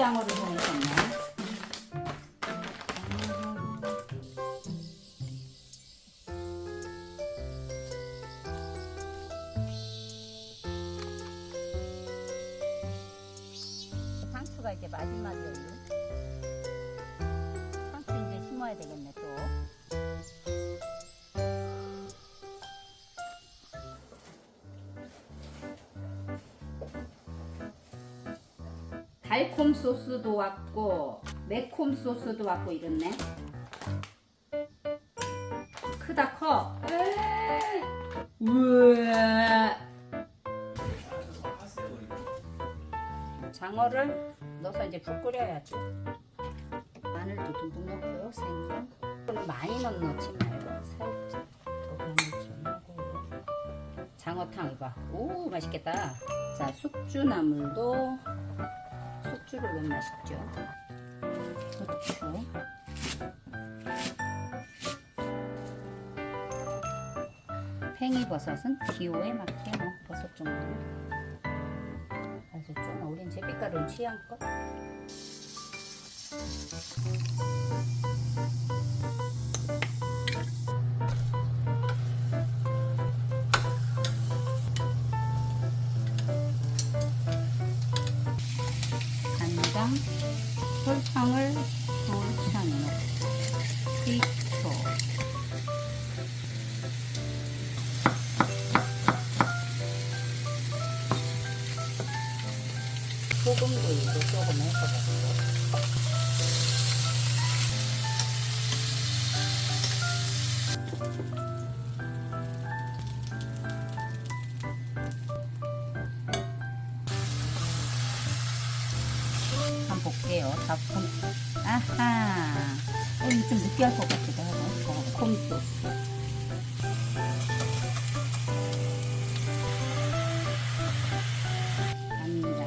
장어를 보내셨네. 상추가 이제 마지막이에요. 달콤 소스도 왔고 매콤 소스도 왔고 이렇네. 크다 커. 우와. 장어를 넣어서 이제 푹 끓여야지. 마늘도 듬뿍 넣고요, 생강. 많이 넣 넣지 말고 살짝 하고. 장어탕 이거. 오 맛있겠다. 자 숙주나물도 숙주를 넣으면 맛있죠. 고추. 팽이버섯은 기호에 맞게 뭐 버섯 정도. 아주 좀 우린 제빛깔은 취향껏. 식초 소금도 이거 조금 해서 한번 볼게요. 작품. 아하. 어, 이거 좀 느끼할 것 같기도 하고. 어, 콤소스. 간장.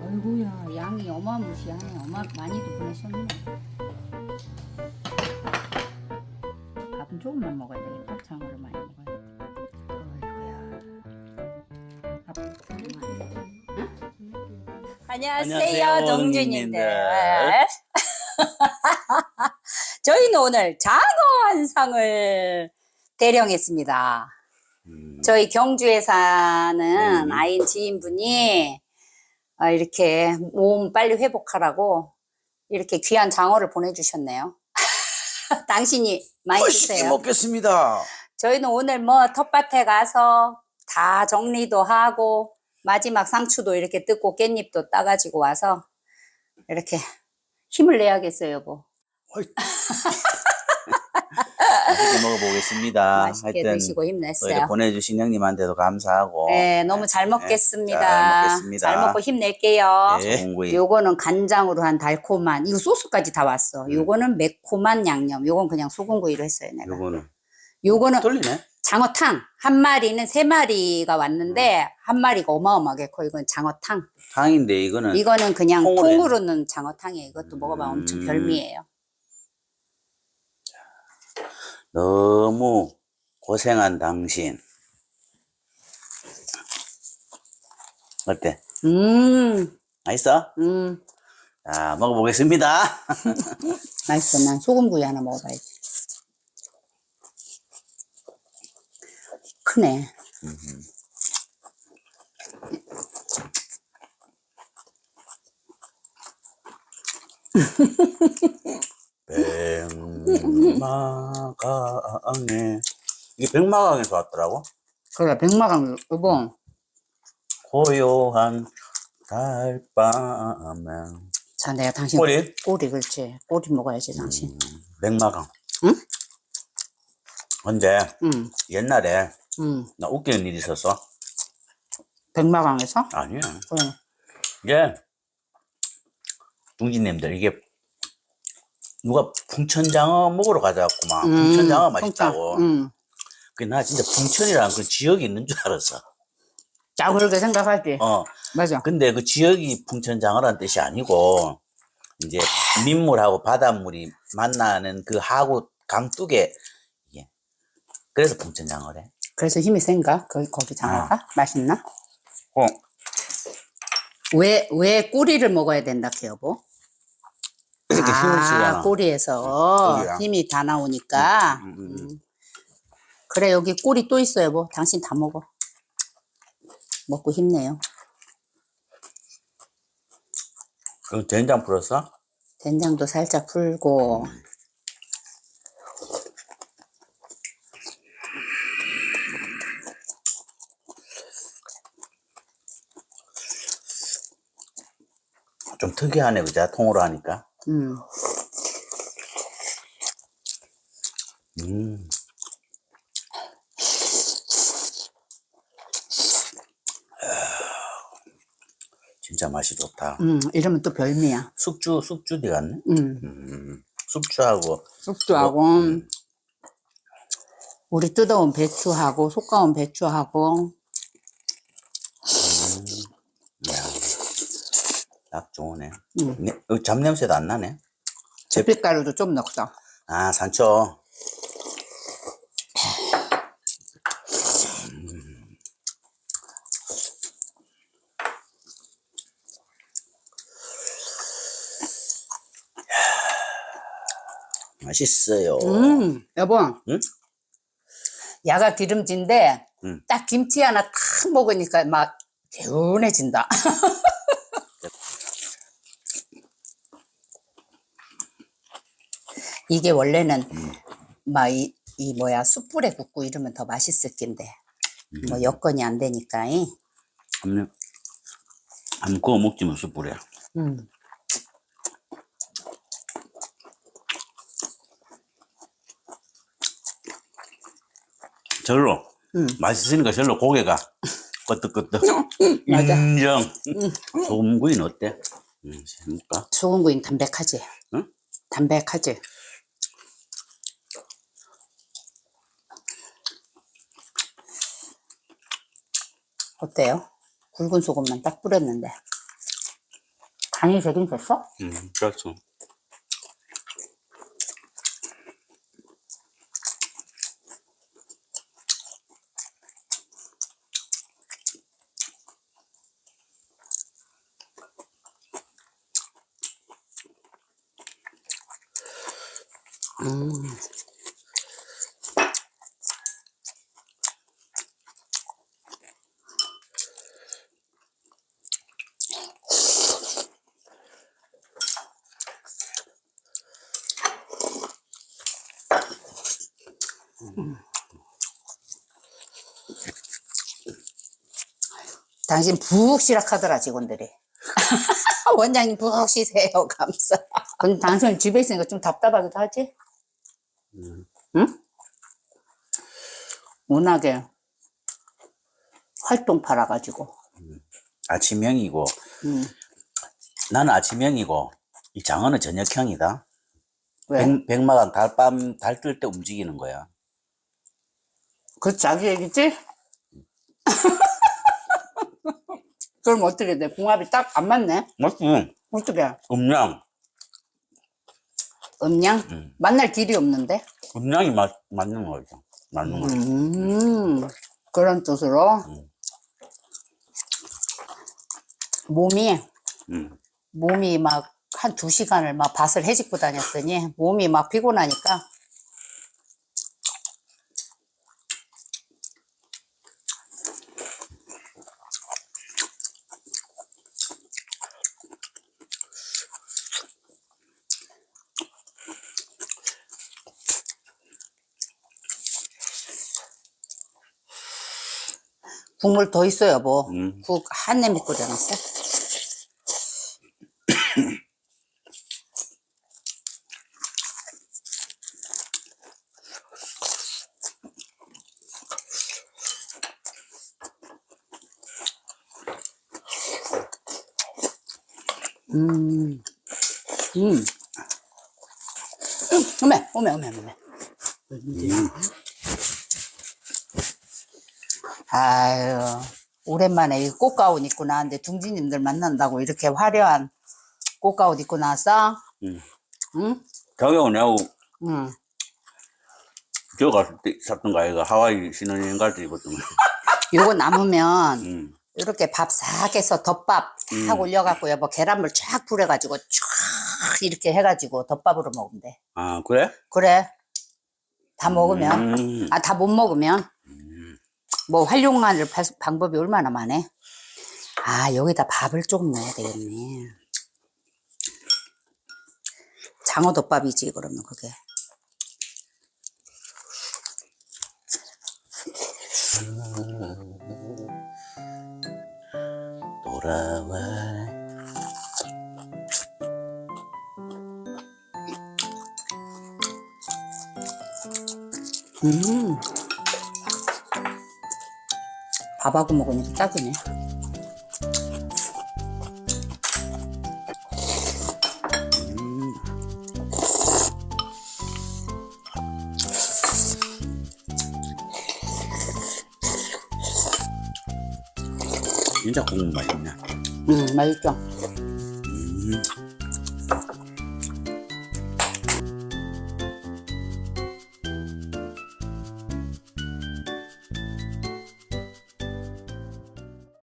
아이고야, 양이 어마무시하네. 어마, 많이도 보내셨네. 밥은 조금만 먹어야 되겠다. 장어를 많이 안녕하세요, 안녕하세요, 동준님들. 동준님들. 저희는 오늘 장어 한 상을 대령했습니다. 음, 저희 경주에 사는 음. 아인 지인분이 아, 이렇게 몸 빨리 회복하라고 이렇게 귀한 장어를 보내주셨네요. 당신이 많이 맛있게 드세요. 먹겠습니다. 저희는 오늘 뭐 텃밭에 가서 다 정리도 하고 마지막 상추도 이렇게 뜯고 깻잎도 따가지고 와서 이렇게 힘을 내야겠어요, 여보. 맛있게 먹어보겠습니다. 맛있게 하여튼 드시고 힘냈어요. 보내주신 형님한테도 감사하고 네, 너무 잘 먹겠습니다. 잘 먹겠습니다. 잘 먹고 힘낼게요. 네, 좋은 구이. 요거는 간장으로 한 달콤한 이거 소스까지 다 왔어. 음. 요거는 매콤한 양념. 요건 그냥 소금구이로 했어요, 내가. 요거는 요거는 떨리네. 장어탕. 한 마리는 세 마리가 왔는데 한 마리가 어마어마하게 커. 이건 장어탕. 탕인데 이거는 이거는 그냥 통으로 통으로 넣은 장어탕이에요. 이것도 먹어봐 엄청 음. 별미예요. 너무 고생한 당신. 어때? 음, 맛있어? 음, 자, 먹어보겠습니다. 맛있어. 난 소금구이 하나 먹어봐야지. 크네. 백마강에 이게 백마강에서 왔더라고. 그래, 백마강 여보. 고요한 달밤에 자, 내가 당신 꼬리 꼬리 그렇지. 꼬리 먹어야지 당신. 백마강. 응? 근데 응, 옛날에 응. 나 웃기는 일이 있었어. 백마강에서? 아니야. 그래. 이게 둥지님들 이게 누가 풍천장어 먹으러 가자꾸만 음, 풍천장어 맛있다고. 응. 그게 나 진짜 풍천이라는 그 지역이 있는 줄 알았어. 자, 그렇게 생각하지. 어. 맞아. 근데 그 지역이 풍천장어라는 뜻이 아니고 이제 민물하고 바닷물이 만나는 그 하구 강둑에 그래서 풍천장어래. 그래서 힘이 센가? 거, 거기 장어가? 맛있나? 어, 왜, 왜 꼬리를 먹어야 된다, 그 여보? 이렇게 힘을 아, 쓰잖아. 꼬리에서 꼬리야. 힘이 다 나오니까. 음, 음, 음. 음. 그래, 여기 꼬리 또 있어, 여보. 당신 다 먹어. 먹고 힘내요. 그럼 된장 풀었어? 된장도 살짝 풀고. 좀 특이하네, 그자? 통으로 하니까. 음. 음. 진짜 맛이 좋다. 음, 이러면 또 별미야. 숙주, 숙주 디 같네? 음, 음, 숙주하고, 숙주하고, 음. 우리 뜯어온 배추하고, 솎아온 배추하고, 딱 좋으네. 음. 네, 여기 잡냄새도 안 나네. 제빛가루도 좀 넣었어. 아, 산초. 맛있어요. 음, 여보. 응? 야가 기름진데, 응. 딱 김치 하나 탁 먹으니까 막 개운해진다. 이게 원래는 막 이, 이 뭐야 숯불에 굽고 이러면 더 맛있을 낀데 뭐 여건이 안 되니까 이. 한번, 한번 구워 먹지면 숯불이야. 음. 절로. 음. 맛있으니까 절로 고개가 끄덕끄덕. 맞아. 인정. 소금구이는 어때? 음, 해볼까? 소금구이는 담백하지 응? 담백하지 어때요? 굵은 소금만 딱 뿌렸는데 간이 되긴 됐어? 음, 그렇죠. 당신 푹 시락하더라 직원들이. 원장님 푹 쉬세요 감사. 근데 당신 집에 있으니까 좀 답답하기도 하지? 음. 응? 워낙에 활동 팔아가지고. 아침형이고, 음. 나는 아침형이고, 이 장어는 저녁형이다. 왜? 백, 백마가 달밤, 달 뜰 때 움직이는 거야. 그 자기 얘기지? 그럼 어떻게 돼? 궁합이 딱 안 맞네? 맞지? 어떻게? 음양. 음양? 음. 만날 길이 없는데? 음양이 맞, 맞는 거죠. 맞는 거죠. 음, 그런 뜻으로 음. 몸이 음. 몸이 막 한 두 시간을 막 밭을 해집고 다녔더니 몸이 막 피곤하니까 국물 더 있어요, 뭐. 음. 국한 냄비 끓여놨어. 음, 음. 오메, 오메, 오메, 오메. 아유, 오랜만에 이 꽃가옷 입고 나왔는데 둥지님들 만난다고 이렇게 화려한 꽃가옷 입고 나왔어? 음. 응? 저기 오냐고 응. 저 갔을 때 샀던 거 아이가 하와이 신혼여행 갈 때 입었던 거. 요거 남으면 음. 이렇게 밥 싹 해서 덮밥 음. 탁 올려갖고요. 뭐 계란물 쫙 뿌려가지고 쫙 이렇게 해가지고 덮밥으로 먹으면 돼. 아 그래? 그래. 다 먹으면. 음. 아, 다 못 먹으면. 뭐 활용할 바- 방법이 얼마나 많네. 아, 여기다 밥을 조금 넣어야 되겠네. 장어덮밥이지, 그러면 그게. 돌아와. 음. 밥하고 먹으니까 딱이네. 진짜 국물 맛있네. 음, 맛있죠? 음.